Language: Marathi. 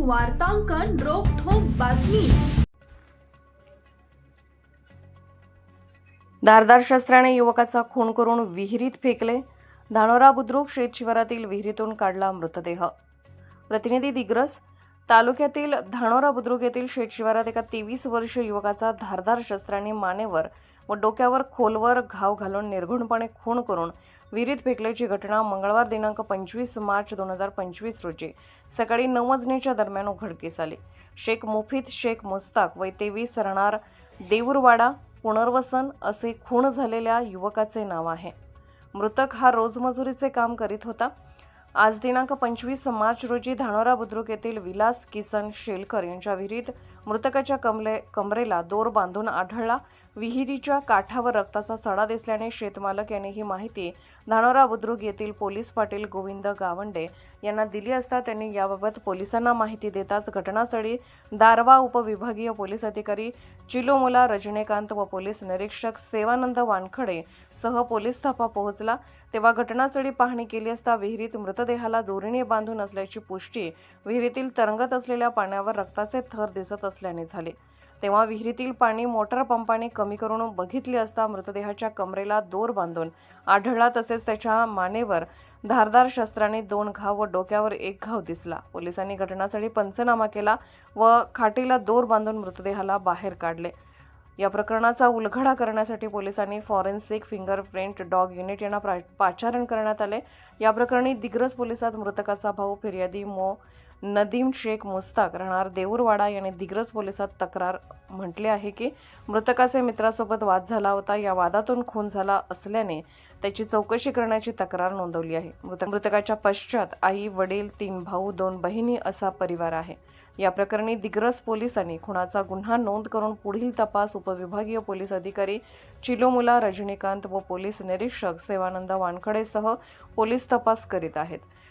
वार्तांकन रोखोक बातमी. धारदार शस्त्राने युवकाचा खून करून विहिरीत फेकले. धानोरा बुद्रुक शेत शिवारातील विहिरीतून काढला मृतदेह. प्रतिनिधी दिग्रस तालुक्यातील धानोरा बुद्रुक येथील शेत शिवारात एका तेवीस वर्ष युवकाचा धारदार शस्त्राने मानेवर व डोक्यावर खोलवर घाव घालून निर्घुणपणे खून करून विहिरीत फेकल्याची घटना मंगळवार दिनांक पंचवीस मार्च दोन हजार पंचवीस रोजी सकाळी नऊ वाजण्याच्या दरम्यान उघडकीस आली. शेख मुफीद शेख मुस्ताक वय तेवीस राहणार देऊरवाडा पुनर्वसन असे खून झालेल्या युवकाचे नाव आहे. मृतक हा रोजमजुरीचे काम करीत होता. आज दिनांक पंचवीस मार्च रोजी धानोरा बुद्रुक येथील विलास किसन शेलकर यांच्या विहिरीत मृतकाच्या कमले कमरेला दोर बांधून आढळला. विहिरीच्या काठावर रक्ताचा सडा दिसल्याने शेतमालक यांनी ही माहिती धानोरा बुद्रुक येथील पोलीस पाटील गोविंद गावंडे यांना दिली असता त्यांनी याबाबत पोलिसांना माहिती देताच घटनास्थळी दारवा उपविभागीय पोलीस अधिकारी चिलोमुला रजनीकांत व पोलीस निरीक्षक सेवानंद वानखडे सह पोलीस थापा पोहोचला. तेव्हा घटनास्थळी पाहणी केली असता विहिरीत मृतदेहाला दोरीने बांधून असल्याची पुष्टी विहिरीतील तरंगत असलेल्या पाण्यावर रक्ताचे थर दिसत असल्याने झाले. तेव्हा विहिरीतील पाणी मोटर पंपाने कमी करून बघितले असता मृतदेहाच्या कमरेला दोर बांधून आढळला. तसेच त्याच्या मानेवर धारदार शस्त्राने दोन घाव व डोक्यावर एक घाव दिसला. पोलिसांनी घटनास्थळी पंचनामा केला व खाटीला दोर बांधून मृतदेहाला बाहेर काढले. या प्रकरणाचा उलघडा करण्यासाठी पोलिसांनी फॉरेन्सिक फिंगरप्रिंट डॉग युनिट यांना प्रा- पाचारण करण्यात आले. या प्रकरणी दिग्रस पोलिसात मृतकाचा भाऊ फिर्यादी मो नदीम शेख मुस्ताक राहणार देऊरवाडा याने दिग्रज पोलिसात तक्रार. म्हटले आहे की मृतकाचे मित्रासोबत वाद झाला होता या वादातून खून झाला असल्याने त्याची चौकशी करण्याची तक्रार नोंदवली आहे. मृत मृतकाच्या पश्चात आई वडील तीन भाऊ दोन बहिणी असा परिवार आहे. या प्रकरणी दिग्रस पोलिसांनी खुनाचा गुन्हा नोंद करून पुढील तपास उपविभागीय पोलीस अधिकारी चिलोमुला रजनीकांत व पोलीस निरीक्षक सेवानंद वानखडेसह पोलीस तपास करीत आहेत.